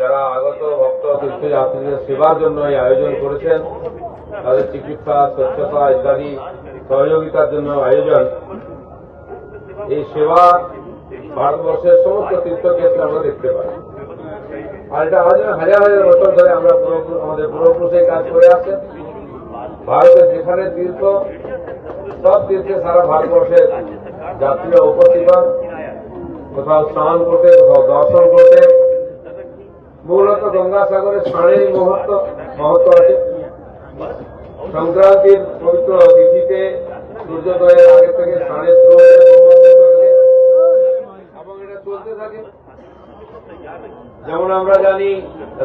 যারা আগত ভক্ত তীর্থযাত্রীদের সেবার জন্য এই আয়োজন করেছেন, তাদের চিকিৎসা, স্বচ্ছতা ইত্যাদি সহযোগিতার জন্য আয়োজন। এই সেবা ভারতবর্ষের সমস্ত তীর্থক্ষেত্রে আমরা দেখতে পাই। আর এটা হাজার হাজার বছর ধরে আমরা আমাদের পূর্বপুরুষ কাজ করে আসছেন। ভারতের যেখানে তীর্থ, সব তীর্থে সারা ভারতবর্ষের যাত্রীরা উপস্থিত কোথাও স্নান করতে, কোথাও দর্শন করতে। মূলত গঙ্গাসাগরে স্নানের মহত্ব মহত্ব আছে। সংক্রান্তির পবিত্র তিথিতে সূর্যোদয়ের আগে থেকে স্নানের এবং এটা চলতে থাকে। যেমন আমরা জানি,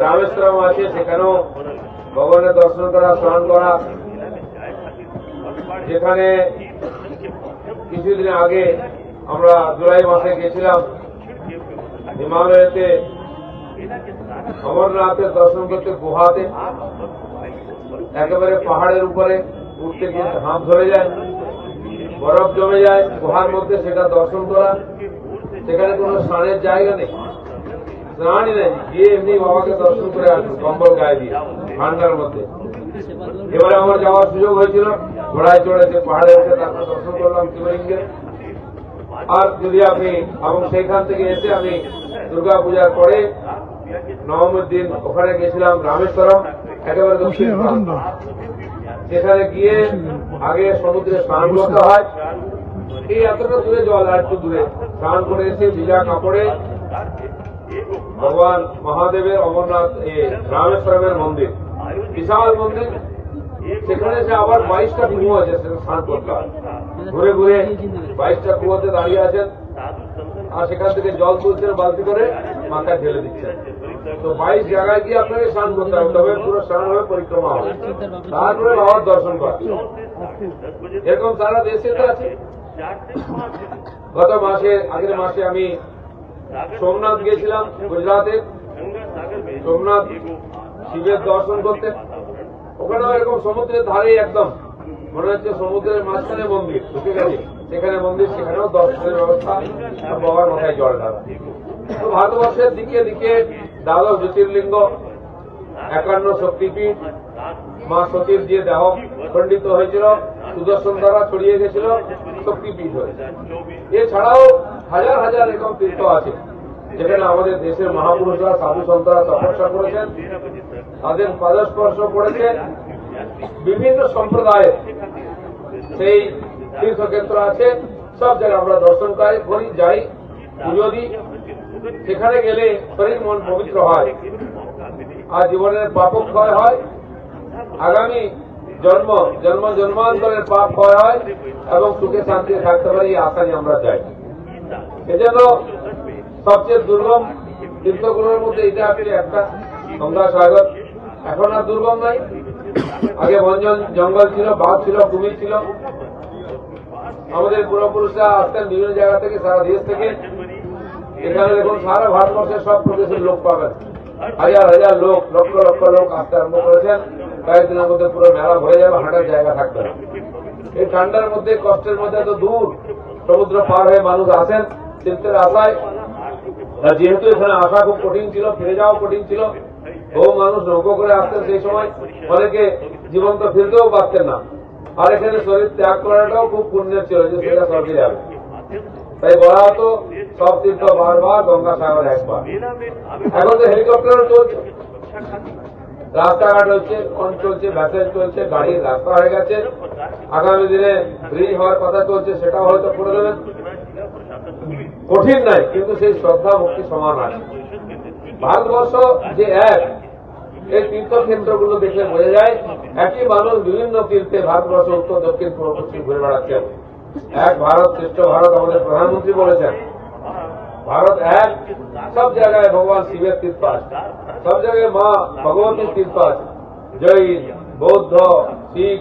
রামেশ্বরম আছে, সেখানেও ভগবানের দর্শন করা, স্নান করা। যেখানে কিছুদিন আগে আমরা জুলাই মাসে গেছিলাম। হিমালয়েতে অমরনাথের দর্শন করতে গুহাতে, একেবারে পাহাড়ের উপরে উঠতে গিয়ে হাঁপ ধরে যায়, বরফ জমে যায়, গুহার মধ্যে সেটা দর্শন করা। সেখানে কোনো স্নানের জায়গা নেই, স্নানই নেই, গিয়ে এমনি বাবাকে দর্শন করে আসুন কম্বল গায়ে দিয়ে ঠান্ডার মধ্যে। এবারে আমার যাওয়ার সুযোগ হয়েছিল, ঘোড়ায় চড়েছে পাহাড়ে উঠে তারপর দর্শন করলাম শিবলিঙ্গের আর যদি আপনি এবং সেইখান থেকে এসে আমি দুর্গা পূজার পরে নবমীর দিন ওখানে গেছিলাম রামেশ্বরম একেবারে দক্ষিণ সেখানে গিয়ে আগে সমুদ্রে স্নান করতে হয়। এই এতটা দূরে জল আর একটু দূরে। স্নান করে এসে ভিজা কাপড়ে ভগবান মহাদেবের অমরনাথ রামেশ্বরমের মন্দির। বিশাল মন্দির। সেখানে যে আবার বাইশটা কুয়ো আছে সেখানে স্নান করতে হয়। ঘুরে ঘুরে বাইশটা কুয়োতে দাঁড়িয়ে আছেন। আর সেখান থেকে জল তুলছেন বালতি করে। মাথায় ঢেলে দিচ্ছেন তো বাইশ জায়গায় গিয়ে আপনাকে স্নান করতে হবে, তবে পুরো স্নান হবে, পরিক্রমা হবে। তারপরে বাবার দর্শন করা। এরকম সারা দেশে তো আছে। গত মাসে, আগের মাসে আমি সোমনাথ গেছিলাম গুজরাতে সোমনাথ শিবের দর্শন করতে। ওখানেও এরকম সমুদ্রের ধারে একদম। মনে হচ্ছে সমুদ্রের মাঝখানে মন্দির, ঢুকে গেছে। সেখানে মন্দির, সেখানেও দর্শনের ব্যবস্থা। বাবার মাথায় জল ঢালা। ভারতবর্ষের দিকে দিকে দ্বাদশ জ্যোতির্লিঙ্গ, একান্ন শক্তিপীঠ, মা সতীর যে দেহ খণ্ডিত হয়েছিল, সুদর্শন দ্বারা ছড়িয়ে গেছিল, শক্তিপীঠ হয়েছে। এছাড়াও হাজার হাজার এরকম তীর্থ আছে, যেখানে আমাদের দেশের মহাপুরুষরা, সাধু সন্তরা তপস্যা করেছেন, তাদের পাদস্পর্শ করেছে বিভিন্ন সম্প্রদায়ের সেই তীর্থক্ষেত্র আছে, সব জায়গায় আমরা দর্শন করি, যাই। দিই সেখানে গেলে শরীর মন পবিত্র হয়, আর জীবনের পাপ ক্ষয় হয়, আগামী জন্ম জন্ম, জন্মান্তরের পাপ ক্ষয় হয়, এবং সুখে শান্তি থাকতে পারি, এই আশা নিয়ে আমরা যাই এজন্য সবচেয়ে দুর্গম তীর্থগুলোর মধ্যে এটা আপনি একটা। গঙ্গা সাগর। এখন আর দুর্গম নাই। আগে বন জঙ্গল ছিল বাঘ ছিল কুমির ছিল। আমাদের পূর্বপুরুষরা আসতেন বিভিন্ন জায়গা থেকে, সারা দেশ থেকে এখানে দেখুন সারা ভারতবর্ষের সব প্রদেশের লোক পাবেন। হাজার হাজার লোক, লক্ষ লক্ষ লোক আসতে আরম্ভ করেছেন। কয়েকদিনের মধ্যে পুরো মেলা ভরে যাবে, হাঁটার জায়গা থাকবে এই ঠান্ডার মধ্যে, কষ্টের মধ্যে এত দূর সমুদ্র পার হয়ে মানুষ আসেন, তীর্থের আশায়। যেহেতু এখানে আসা খুব কঠিন ছিল, ফিরে যাওয়া কঠিন ছিল, বহু মানুষ নৌকো করে আসতেন সেই সময়। অনেকে জীবন্ত ফিরতেও পারতেন না। আর এখানে শরীর ত্যাগ করাটাও খুব পুণ্যের ছিল যে সেটা স্বর্গে যাবে। তাই বলা হতো সব তীর্থ বারবার গঙ্গা সাগর একবার। এখন তো হেলিকপ্টারও চলছে। রাস্তাঘাট হচ্ছে, ফোন চলছে ভ্যাসেল চলছে গাড়ির রাস্তা হয়ে গেছে। আগামী দিনে ব্রিজ হওয়ার কথা চলছে, সেটাও হয়তো করে দেবেন। কঠিন নাই কিন্তু সেই শ্রদ্ধা ভক্তি সমান আছে। ভারতবর্ষ যে এক, এই তীর্থক্ষেত্রগুলো দেখে বোঝা যায়, একই মানুষ বিভিন্ন তীর্থে ভারতবর্ষ, উত্তর, দক্ষিণ, পূর্ব, পশ্চিম ঘুরে বেড়াচ্ছেন। এক ভারত, শ্রেষ্ঠ ভারত আমাদের প্রধানমন্ত্রী বলেছেন। ভারত এক, সব জায়গায় ভগবান শিবের তীর্থ আছে। সব জায়গায় মা ভগবতীর তীর্থ আছে। জৈন বৌদ্ধ, শিখ,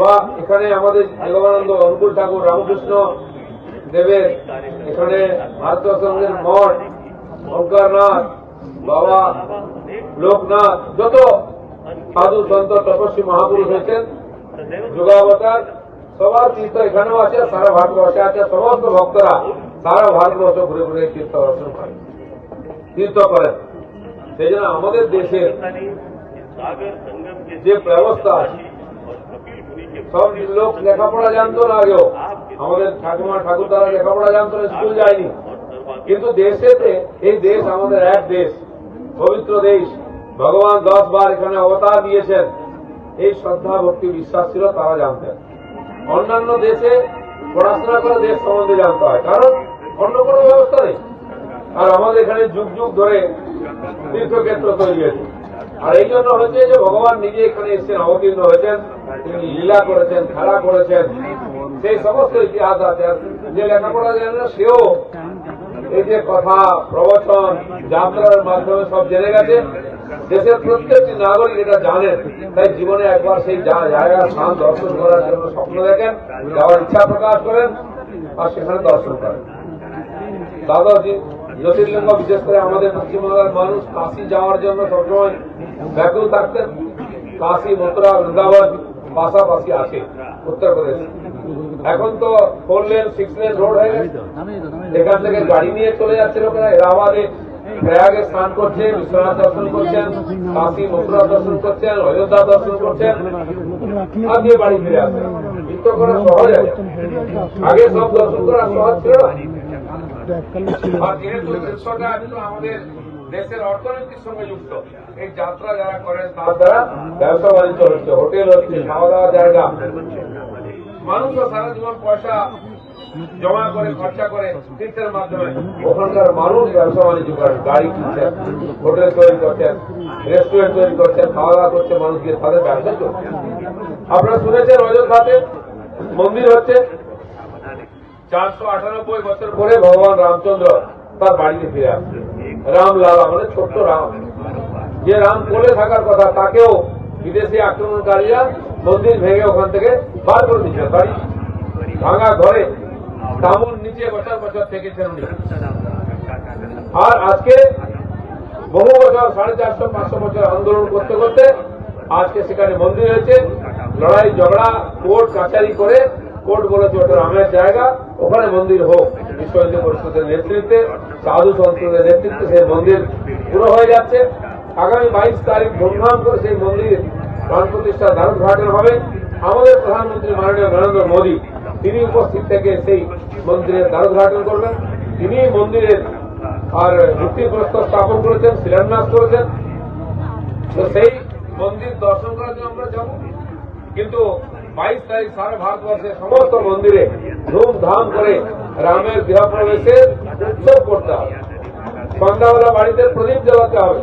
বা এখানে আমাদের যোগানন্দ অনুকূল ঠাকুর রামকৃষ্ণ দেবের এখানে ভারত সঙ্গের মঠ ওঙ্কারনাথ বাবা লোকনাথ, যত সাধু সন্ত, তপস্বী মহাপুরুষ হয়েছেন, যুগাবতার, সবার তীর্থ এখানেও আছে, সারা ভারতবর্ষে আছে, সমস্ত ভক্তরা সারা ভারতবর্ষ ঘুরে ঘুরে তীর্থ অর্জন করে। তীর্থ করেন সেই জন্য আমাদের দেশের যে ব্যবস্থা সব লোক লেখাপড়া জানত না আগেও। আমাদের ঠাকুমা ঠাকুর তারা লেখাপড়া জানত না, স্কুল যায়নি। কিন্তু দেশেতে, এই দেশ আমাদের এক দেশ, পবিত্র দেশ। ভগবান দশ বার এখানে অবতার দিয়েছেন। এই শ্রদ্ধা ভক্তি বিশ্বাস ছিল তারা জানতেন। অন্যান্য দেশে পড়াশোনা করে দেশ সম্বন্ধে জানতে হয়। কারণ অন্য কোনো ব্যবস্থা নেই। আর আমাদের এখানে যুগ যুগ ধরে তীর্থক্ষেত্র তৈরি হয়েছে। আর এই জন্য হচ্ছে যে ভগবান নিজে এখানে এসেছেন, অবতীর্ণ হয়েছেন, তিনি লীলা করেছেন, খেলা করেছেন, সেই সমস্ত ইতিহাস আছে। যে লেখাপড়া জানে না, সেও এই যে কথা, প্রবচন, যাত্রার মাধ্যমে সব জেনে গেছে। দেশের প্রত্যেকটি নাগরিক এটা জানেন তাই জীবনে একবার সেই জা- জায়গার স্থান দর্শন করার জন্য স্বপ্ন দেখেন, যাওয়ার ইচ্ছা প্রকাশ করেন, আর সেখানে দর্শন করেন। দাদাজি জ্যোতির্লিঙ্গ, বিশেষ করে আমাদের পশ্চিমবাংলার মানুষ কাশি যাওয়ার জন্য সবসময় ব্যাকুল থাকতেন। কাশি, মথুরা, বৃন্দাবন পাশাপাশি আসে উত্তরপ্রদেশ এখন তো four lane six lane road হয়ে গেছে। এখান থেকে গাড়ি নিয়ে চলে যাচ্ছে লোকেরা। এলাহাবাদে প্রয়াগে স্নান করছেন, বিশ্বনাথ দর্শন করছেন, কাশী মথুরা দর্শন করছেন, অযোধ্যা দর্শন করছেন, আর বাড়ি ফিরে আসেন কিন্তু করা সহজ আগে সব দর্শন করা সহজ ছিল। আমাদের দেশের অর্থনীতির সঙ্গে যুক্ত, এই যাত্রা যারা করেন তার দ্বারা ব্যবসা বাণিজ্য হচ্ছে, হোটেল হচ্ছে, খাওয়া দাওয়া জায়গা। মানুষও সারা জীবন পয়সা জমা করে, খরচা করে তীর্থের মাধ্যমে ওখানকার মানুষ ব্যবসা বাণিজ্য করেন, গাড়ি কিনছেন হোটেল তৈরি করছেন রেস্টুরেন্ট তৈরি করছেন খাওয়া দাওয়া করছে মানুষ গিয়ে তাদের ব্যবসা চলছে। আপনারা শুনেছেন অযোধ্যাতে মন্দির হচ্ছে চারশো আটানব্বই বছর পরে ভগবান রামচন্দ্র তার বাড়িতে ফিরে আসছে। রামলালা মানে ছোট্ট রাম। যে রাম কোলে থাকার কথা, তাকেও বিদেশি আক্রমণকারীরা মন্দির ভেঙে ওখান থেকে বার করে দিচ্ছে বাড়ি ভাঙা ঘরে তামুল নিচে বছর বছর থেকেছেন উনি আর আজকে বহু বছর, সাড়ে চারশো, পাঁচশো বছর আন্দোলন করতে করতে আজকে সেখানে মন্দির হয়েছে। লড়াই, ঝগড়া, কোর্ট কাচারি করে কোর্ট বলেছে ওটা রামের জায়গা, ওখানে মন্দির হোক। বিশ্ব হিন্দু পরিষদের নেতৃত্বে, সাধু সন্তের নেতৃত্বে সেই মন্দির পুরো হয়ে যাচ্ছে। আগামী বাইশ তারিখ ধুমধাম করে সেই মন্দির প্রাণ প্রতিষ্ঠা দ্বার উদ্ঘাটন হবে। আমাদের প্রধানমন্ত্রী মাননীয় নরেন্দ্র মোদী, তিনি উপস্থিত থেকে সেই মন্দিরের দ্বার উদ্ঘাটন করবেন। তিনি মন্দিরের আর ভিত্তিপ্রস্তর স্থাপন করেছেন, শিলান্যাস করেছেন। তো সেই মন্দির দর্শন করার জন্য আমরা যাব। কিন্তু বাইশ তারিখ সারা ভারতবর্ষের সমস্ত মন্দিরে ধুমধাম করে রামের গৃহপ্রবেশের উৎসব করতে হবে। সন্ধ্যাবেলা বাড়িতে প্রদীপ জ্বালাতে হবে।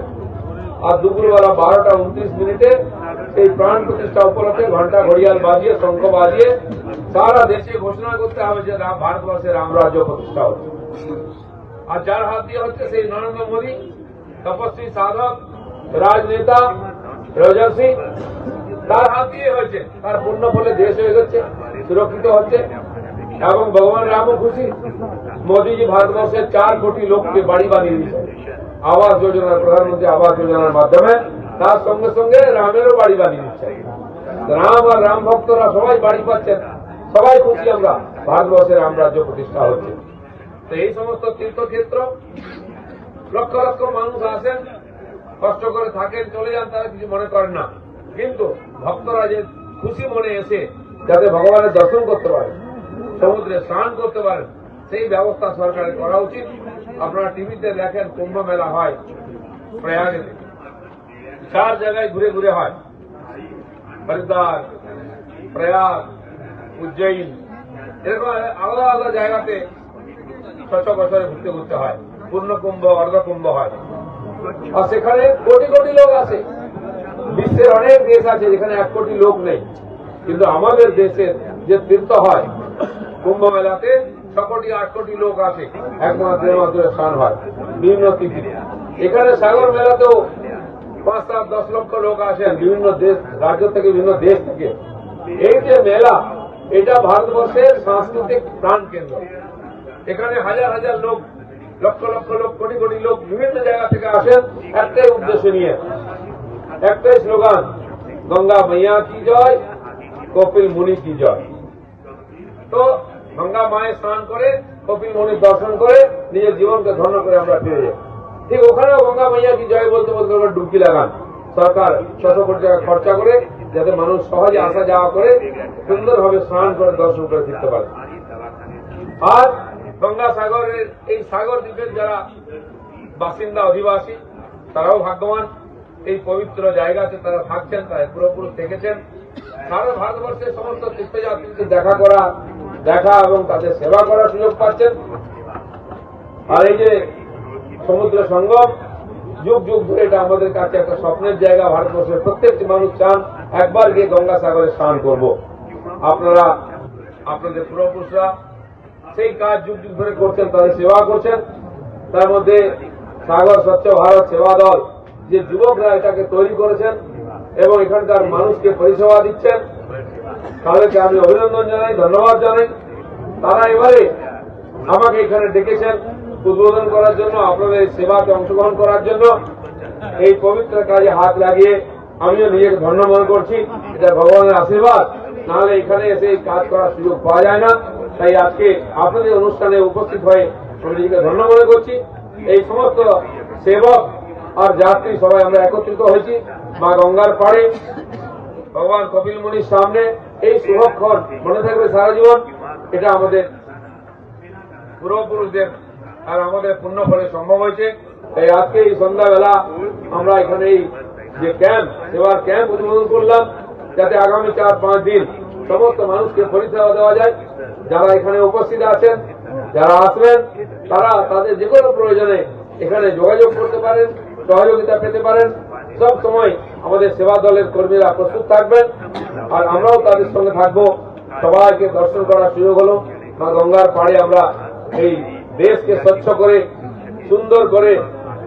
আর দুপুরবেলা বারোটা উনত্রিশ মিনিটে সেই প্রাণ প্রতিষ্ঠা উপলক্ষে ঘণ্টা ঘড়িয়াল বাজিয়ে শঙ্খ বাজিয়ে সারা দেশে ঘোষণা করতে হবে যে ভারতবর্ষে রাম রাজ্য প্রতিষ্ঠা হচ্ছে। আর যার হাত দিয়ে হচ্ছে সেই নরেন্দ্র মোদী, তপস্বী সাধক, রাজনেতা রজর্সি তার হাত দিয়ে হয়েছে। তার পূর্ণ ফলে দেশ হয়ে গেছে, সুরক্ষিত হচ্ছে। এবং ভগবান রামও খুশি। মোদীজি ভারতবর্ষের চার কোটি লোককে বাড়ি বানিয়ে দিয়েছে। আবাস যোজনার প্রধানমন্ত্রী আবাস যোজনার মাধ্যমে। তার সঙ্গে সঙ্গে রামেরও বাড়ি বানিয়ে দিচ্ছে। রাম আর রাম ভক্তরা সবাই বাড়ি পাচ্ছেন। সবাই খুশি আমরা। ভারতবর্ষের রাম রাজ্য প্রতিষ্ঠা হচ্ছে। তো এই সমস্ত তীর্থক্ষেত্র, লক্ষ লক্ষ মানুষ আসেন, কষ্ট করে থাকেন, চলে যান, তারা কিছু মনে করেন না। কিন্তু ভক্তরা যে খুশি মনে এসে যাতে ভগবানের দর্শন করতে পারেন, সমুদ্রে স্নান করতে পারেন, সেই ব্যবস্থা সরকারের করা উচিত। আপনারা টিভিতে দেখেন কুম্ভ মেলা হয় প্রয়াগে। চার জায়গায় ঘুরে ঘুরে হয়। হরিদ্বার, প্রয়াগ উজ্জয়িন। এরকম আলাদা আলাদা জায়গাতে ছশো বছরে ঘুরতে ঘুরতে হয়। পূর্ণ কুম্ভ অর্ধ কুম্ভ হয়। আর সেখানে কোটি কোটি লোক আছে। বিশ্বের অনেক দেশ আছে যেখানে এক কোটি লোক নেই। কিন্তু আমাদের দেশের যে তীর্থ হয়, কুম্ভ মেলাতে ছ কোটি আট কোটি লোক আসে। এক মাস দেড় মাস ধরে স্নান হয়, বিভিন্ন তিথিতে এখানে সাগর মেলাতেও পাঁচ সাত দশ লক্ষ লোক আসেন বিভিন্ন দেশ, রাজ্য থেকে বিভিন্ন দেশ থেকে। এই যে মেলা এটা ভারতবর্ষের সাংস্কৃতিক প্রাণ কেন্দ্র। এখানে হাজার হাজার লোক, লক্ষ লক্ষ লোক, কোটি কোটি লোক বিভিন্ন জায়গা থেকে আসেন একটাই উদ্দেশ্য নিয়ে। একটাই স্লোগান, গঙ্গা মাইয়া কি জয়, কপিল মুনি কি জয়। তো গঙ্গা মায়ের স্নান করে, কপিল মুনির দর্শন করে, নিজের জীবনকে ধন্য করে আমরা ফিরে যাই। ঠিক ওখানেও গঙ্গা মাইয়া কি জয় বলতে বলতে ডুবকি লাগান। সরকার শত কোটি টাকা খরচা করে যাতে মানুষ সহজে আসা যাওয়া করে সুন্দরভাবে স্নান করে দর্শন করে ফিরতে পারে। আর গঙ্গা সাগরের এই সাগর দ্বীপের যারা বাসিন্দা, অধিবাসী, তারাও ভাগ্যবান। এই পবিত্র জায়গাতে তারা থাকছেন, তারা পুরোপুরি থেকেছেন। সারা ভারতবর্ষের সমস্ত তীর্থযাত্রীকে দেখা করা, দেখা এবং তাদের সেবা করার সুযোগ পাচ্ছেন। আর এই যে সমুদ্র সঙ্গম, যুগ যুগ ধরে এটা আমাদের কাছে একটা স্বপ্নের জায়গা। ভারতবর্ষের প্রত্যেকটি মানুষ চান একবার গিয়ে গঙ্গা সাগরে স্নান করব। আপনারা, আপনাদের পূর্বপুরুষরা সেই কাজ যুগ যুগ ধরে করছেন, তাদের সেবা করছেন। তার মধ্যে সাগর, স্বচ্ছ ভারত সেবা দল, যে যুবকরা এটাকে তৈরি করেছেন এবং এখানকার মানুষকে পরিষেবা দিচ্ছেন, তাদেরকে আমি অভিনন্দন জানাই, ধন্যবাদ জানাই। তারা এবারে আমাকে এখানে ডেকেছেন উদ্বোধন করার জন্য, আপনাদের সেবাতে অংশগ্রহণ করার জন্য। এই পবিত্র কাজে হাত লাগিয়ে আমিও নিজেকে ধন্য মনে করছি। এটা ভগবানের আশীর্বাদ। নাহলে এখানে এসে কাজ করার সুযোগ পাওয়া যায় না। তাই আজকে আপনাদের অনুষ্ঠানে উপস্থিত হয়ে আমি নিজেকে ধন্য মনে করছি। এই সমস্ত সেবক আর যাত্রী সবাই আমরা একত্রিত হয়েছি। মা গঙ্গার পাড়ে। ভগবান কপিল মুনির সামনে। এই শুভক্ষণ মনে থাকবে সারা জীবন। এটা আমাদের পূর্বপুরুষদের আর আমাদের পুণ্য ফলে সম্ভব হয়েছে। তাই আজকে এই সন্ধ্যাবেলা আমরা এখানে এই যে ক্যাম্প সেবার ক্যাম্প উদ্বোধন করলাম, যাতে আগামী চার, পাঁচ দিন সমস্ত মানুষকে পরিষেবা দেওয়া যায়। যারা এখানে উপস্থিত আছেন, যারা আসবেন, তারা তাদের যে কোনো প্রয়োজনে এখানে যোগাযোগ করতে পারেন, সহযোগিতা পেতে পারেন। সব সময় আমাদের সেবা দলের কর্মীরা প্রস্তুত থাকবেন। আর আমরাও তাদের সঙ্গে থাকব। সবাইকে দর্শন করার সুযোগ হলো। মা গঙ্গার পাড়ে আমরা এই দেশকে স্বচ্ছ করে, সুন্দর করে